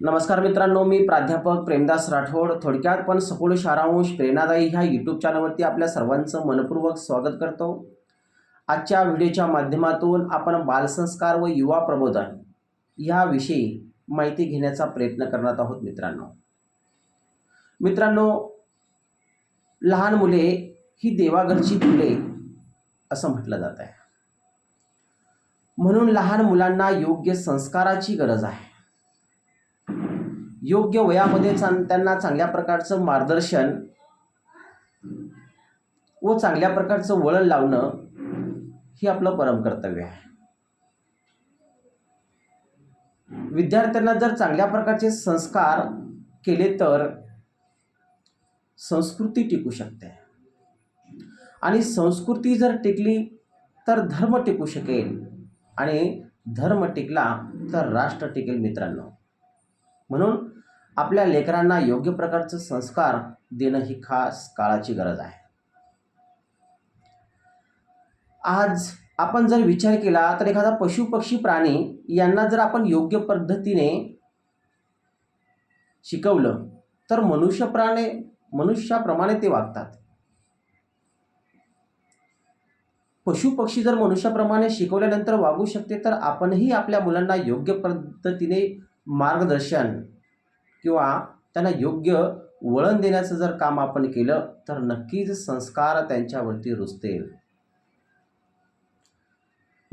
नमस्कार मित्रांनो मी प्राध्यापक प्रेमदास राठोड. थोडक्यात पण सखोल सारांश प्रेरणादायी ह्या यूट्यूब चॅनलवरती आपल्या सर्वांचं मनपूर्वक स्वागत करतो. आजच्या व्हिडिओच्या माध्यमातून आपण बालसंस्कार व युवा प्रबोधन ह्याविषयी माहिती घेण्याचा प्रयत्न करणार आहोत मित्रांनो. मित्रांनो लहान मुले ही देवाघरची फुले असं म्हटलं जात आहे म्हणून लहान मुलांना योग्य संस्काराची गरज आहे. योग्य वयामध्ये त्यांना चांगल्या प्रकारचं मार्गदर्शन व चांगल्या प्रकारचं वळण लावणं हे आपलं परम कर्तव्य आहे. विद्यार्थ्यांना जर चांगल्या प्रकारचे संस्कार केले तर संस्कृती टिकू शकते. आणि संस्कृती जर टिकली तर धर्म टिकू शकेल. आणि धर्म टिकला तर राष्ट्र टिकेल मित्रांनो. म्हणून आपल्या लेकरांना योग्य प्रकारचं संस्कार देणं ही खास काळाची गरज आहे. आज आपण जर विचार केला तर एखादा पशु पक्षी प्राणी यांना जर आपण योग्य पद्धतीने शिकवलं तर मनुष्यप्राणे मनुष्याप्रमाणे ते वागतात. पशु पक्षी जर मनुष्याप्रमाणे शिकवल्यानंतर वागू शकते तर आपणही आपल्या मुलांना योग्य पद्धतीने मार्गदर्शन किंवा त्यांना योग्य वळण देण्याचं जर काम आपण केलं तर नक्कीच संस्कार त्यांच्यावरती रुजतील.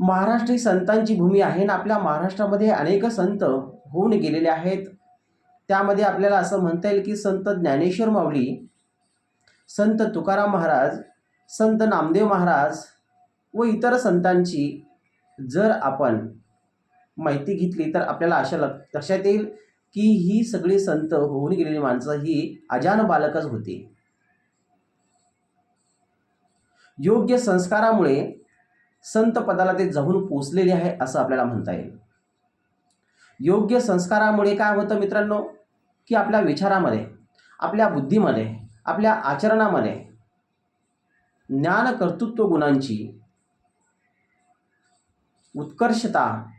महाराष्ट्र ही संतांची भूमी आहे ना आपल्या महाराष्ट्रामध्ये अनेक संत होऊन गेलेले आहेत. त्यामध्ये आपल्याला असं म्हणता येईल की संत ज्ञानेश्वर माऊली संत तुकाराम महाराज संत नामदेव महाराज व इतर संतांची जर आपण माहिती घेतली तर आपल्याला अशा लक्षात येईल की ही सगळी संत होऊन गेलेली माणसं ही अजान बालकच होती. योग्य संस्कारामुळे संत पदाला ते जाऊन पोचलेले आहे असं आपल्याला म्हणता येईल. योग्य संस्कारामुळे काय होतं मित्रांनो? की आपल्या विचारामध्ये आपल्या बुद्धीमध्ये आपल्या आचरणामध्ये ज्ञान कर्तृत्व गुणांची उत्कर्षता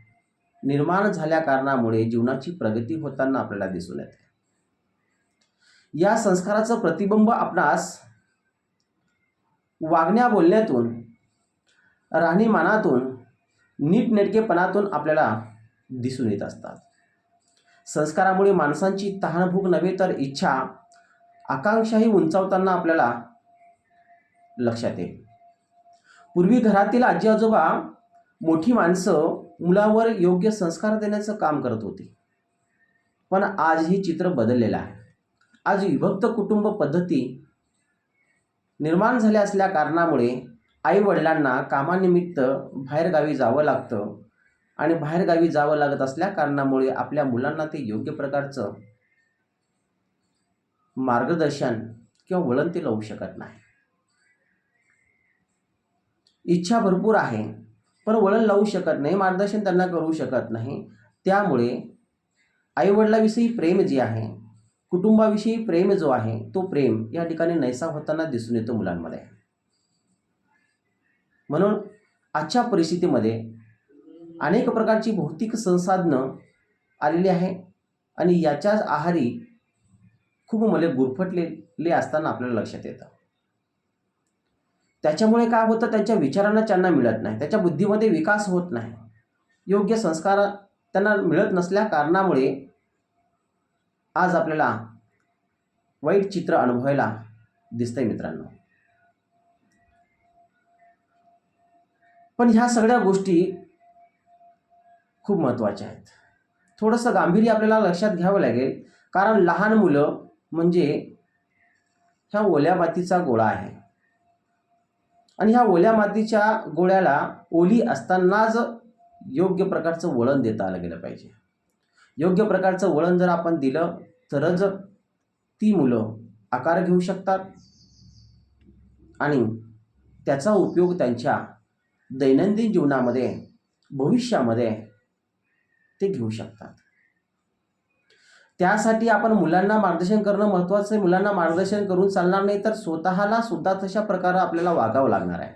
निर्माण झाल्या कारणामुळे जीवनाची प्रगती होताना आपल्याला दिसून येते. या संस्काराचं प्रतिबिंब आपणास वागण्या बोलण्यातून राहणीमानातून नीटनेटकेपणातून आपल्याला दिसून येत असतात. संस्कारामुळे माणसांची तहानभूक नव्हे तर इच्छा आकांक्षाही उंचावताना आपल्याला लक्षात येईल. पूर्वी घरातील आजी आजोबा मोठी माणसं मुलावर योग्य संस्कार देण्याचं काम करत होती. पण आज ही चित्र बदललेलं आहे. आज विभक्त कुटुंब पद्धती निर्माण झाल्या असल्या कारणामुळे आई वडिलांना कामानिमित्त बाहेरगावी जावं लागतं आणि बाहेरगावी जावं लागत असल्या कारणामुळे आपल्या मुलांना ते योग्य प्रकारचं मार्गदर्शन किंवा वळण ते लावू शकत नाही. इच्छा भरपूर आहे. पण वळण लावू शकत नाही मार्गदर्शन त्यांना करू शकत नाही. त्यामुळे आईवडिलाविषयी प्रेम जे आहे कुटुंबाविषयी प्रेम जो आहे तो प्रेम या ठिकाणी नैसा होताना दिसून येतो मुलांमध्ये. म्हणून आजच्या परिस्थितीमध्ये अनेक प्रकारची भौतिक संसाधनं आलेली आहे आणि याच्याच आहारी खूप मुले गुरफटलेले असताना आपल्याला लक्षात येतं. त्याच्यामुळे काय होतं? त्यांच्या विचारांना त्यांना मिळत नाही. त्याच्या बुद्धीमध्ये विकास होत नाही. योग्य संस्कार त्यांना मिळत नसल्या कारणामुळे आज आपल्याला वाईट चित्र अनुभवायला दिसतंय मित्रांनो. पण ह्या सगळ्या गोष्टी खूप महत्त्वाच्या आहेत. थोडंसं गांभीर्य आपल्याला लक्षात घ्यावं लागेल. कारण लहान मुलं म्हणजे ह्या ओल्या मातीचा गोळा आहे. आणि ह्या ओल्या मातीच्या गोळ्याला ओली असतानाच योग्य प्रकारचं वळण देता आलं गेलं पाहिजे. योग्य प्रकारचं वळण जर आपण दिलं तरच ती मुलं आकार घेऊ शकतात आणि त्याचा उपयोग त्यांच्या दैनंदिन जीवनामध्ये भविष्यामध्ये ते घेऊ शकतात. त्यासाठी आपण मुलांना मार्गदर्शन करणं महत्त्वाचं आहे. मुलांना मार्गदर्शन करून चालणार नाही तर स्वतःला सुद्धा तशा प्रकारे आपल्याला वागावं लागणार आहे.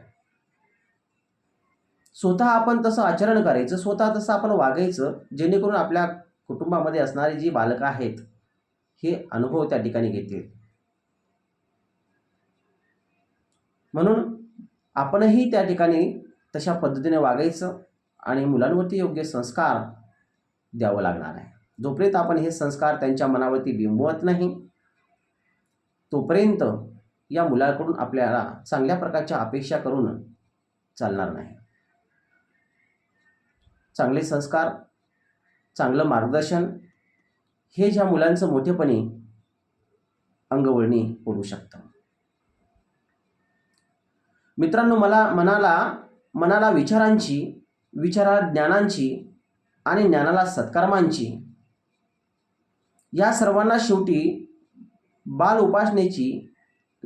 स्वतः आपण तसं आचरण करायचं स्वतः तसं आपण वागायचं जेणेकरून आपल्या कुटुंबामध्ये असणारी जी बालकं आहेत हे अनुभव त्या ठिकाणी घेतील. म्हणून आपणही त्या ठिकाणी तशा पद्धतीने वागायचं आणि मुलांवरती योग्य संस्कार द्यावं लागणार आहे. जोपर्यंत आपण हे संस्कार त्यांच्या मनावरती बिंबवत नाही तोपर्यंत या मुलाकडून आपल्याला चांगल्या प्रकारच्या अपेक्षा करून चालणार नाही. चांगले संस्कार चांगलं मार्गदर्शन हे ज्या मुलांचं मोठेपणी अंगवळणी पडू शकतं. मित्रांनो मला मनाला मनाला विचारांची विचारा ज्ञानांची आणि ज्ञानाला सत्कर्मांची या सर्वांना शेवटी बाल उपासनेची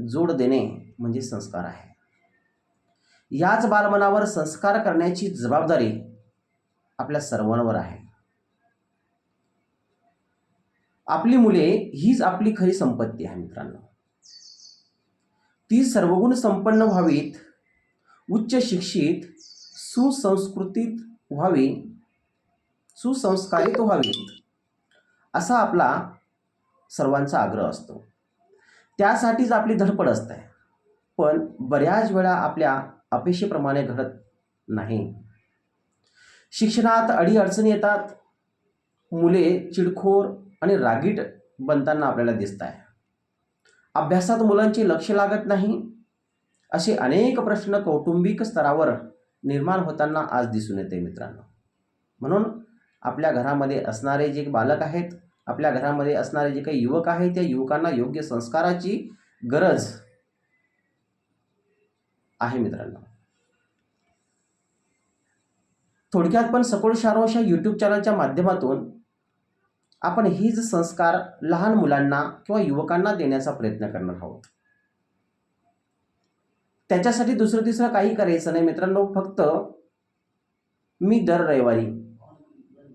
जोड देणे म्हणजे संस्कार आहे. याच बालमनावर संस्कार करण्याची जबाबदारी आपल्या सर्वांवर आहे. आपली मुले हीच आपली खरी संपत्ती आहे मित्रांनो. ती सर्वगुण संपन्न व्हावीत उच्च शिक्षित सुसंस्कृतीत व्हावी सुसंस्कारित व्हावीत. असा आपला सर्वांचा आग्रह असतो. त्यासाठीच आपली धडपड असते. पण बऱ्याच वेळा आपल्या अपेक्षेप्रमाणे घडत नाही. शिक्षणात अडीअडचणी येतात. मुले चिडखोर आणि रागीट बनताना आपल्याला दिसत आहे अभ्यासात मुलांचे लक्ष लागत नाही. असे अनेक प्रश्न कौटुंबिक स्तरावर निर्माण होताना आज दिसून येते मित्रांनो. म्हणून आपल्या घरामध्ये असणारे जे बालक आहेत आपल्या घरामध्ये असणारे जे काही युवक आहेत त्या युवकांना योग्य संस्काराची गरज आहे मित्रांनो. थोडक्यात पण सकोळ शारोशा यूट्यूब चॅनलच्या माध्यमातून आपण हीच संस्कार लहान मुलांना किंवा युवकांना देण्याचा प्रयत्न करणार आहोत. त्याच्यासाठी दुसरं तिसरं काही करायचं नाही मित्रांनो फक्त मी दर रविवारी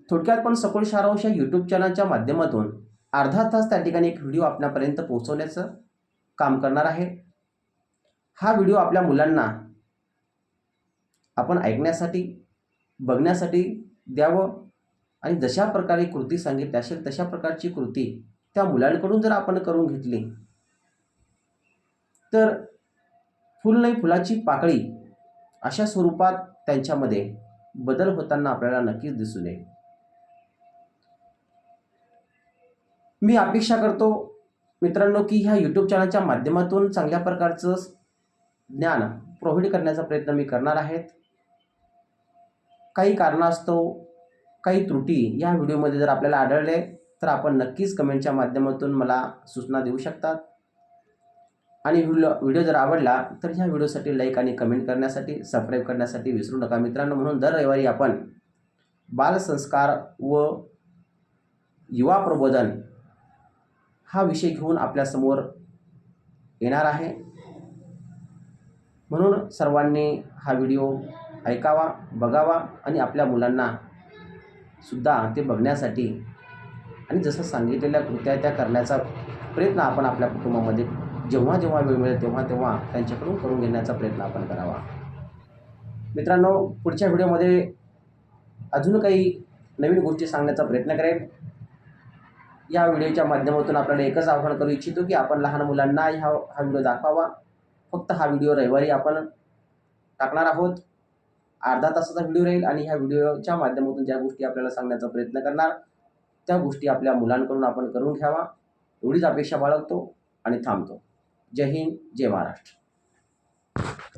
थोडक्यात पण सखोल शारांश या यूट्यूब चॅनलच्या माध्यमातून अर्धा तास त्या ठिकाणी एक व्हिडिओ आपल्यापर्यंत पोहोचवण्याचं काम करणार आहे. हा व्हिडिओ आपल्या मुलांना आपण ऐकण्यासाठी बघण्यासाठी द्यावं आणि जशा प्रकारे कृती सांगितली असेल तशा प्रकारची कृती त्या मुलांकडून जर आपण करून घेतली तर फुल नाही फुलाची पाकळी अशा स्वरूपात त्यांच्यामध्ये बदल होताना आपल्याला नक्कीच दिसून येईल. मी अपेक्षा करतो मित्रांनो की ह्या यूट्यूब चॅनलच्या माध्यमातून चांगल्या प्रकारचं ज्ञान प्रोव्हाइड करण्याचा प्रयत्न मी करणार आहेत. काही कारणास्तव काही त्रुटी या व्हिडिओमध्ये जर आपल्याला आढळले तर आपण नक्कीच कमेंटच्या माध्यमातून मला सूचना देऊ शकतात. आणि व्हिडिओ व्हिडिओ जर आवडला तर ह्या व्हिडिओसाठी लाईक आणि कमेंट करण्यासाठी सबस्क्राईब करण्यासाठी विसरू नका. मित्रांनो म्हणून दर रविवारी आपण बालसंस्कार व युवा प्रबोधन हा विषय घेऊन आपल्यासमोर येणार आहे. म्हणून सर्वांनी हा व्हिडिओ ऐकावा बघावा आणि आपल्या मुलांना सुद्धा ते बघण्यासाठी आणि जसं सांगितलेल्या कृत्या त्या करण्याचा प्रयत्न आपण आपल्या कुटुंबामध्ये जेव्हा जेव्हा वेळ मिळेल तेव्हा तेव्हा त्यांच्याकडून करून घेण्याचा प्रयत्न आपण करावा. मित्रांनो पुढच्या व्हिडिओमध्ये अजून काही नवीन गोष्टी सांगण्याचा प्रयत्न करेन. या व्हिडिओच्या माध्यमातून आपल्याला एकच आव्हान करू इच्छितो की आपण लहान मुलांना ह्या हा व्हिडिओ दाखवावा. फक्त हा व्हिडिओ रविवारी आपण टाकणार आहोत. अर्धा तासाचा व्हिडिओ राहील आणि ह्या व्हिडिओच्या माध्यमातून ज्या गोष्टी आपल्याला सांगण्याचा प्रयत्न करणार त्या गोष्टी आपल्या मुलांकडून आपण करून घ्यावा. एवढीच अपेक्षा बाळगतो आणि थांबतो. जय हिंद जय महाराष्ट्र.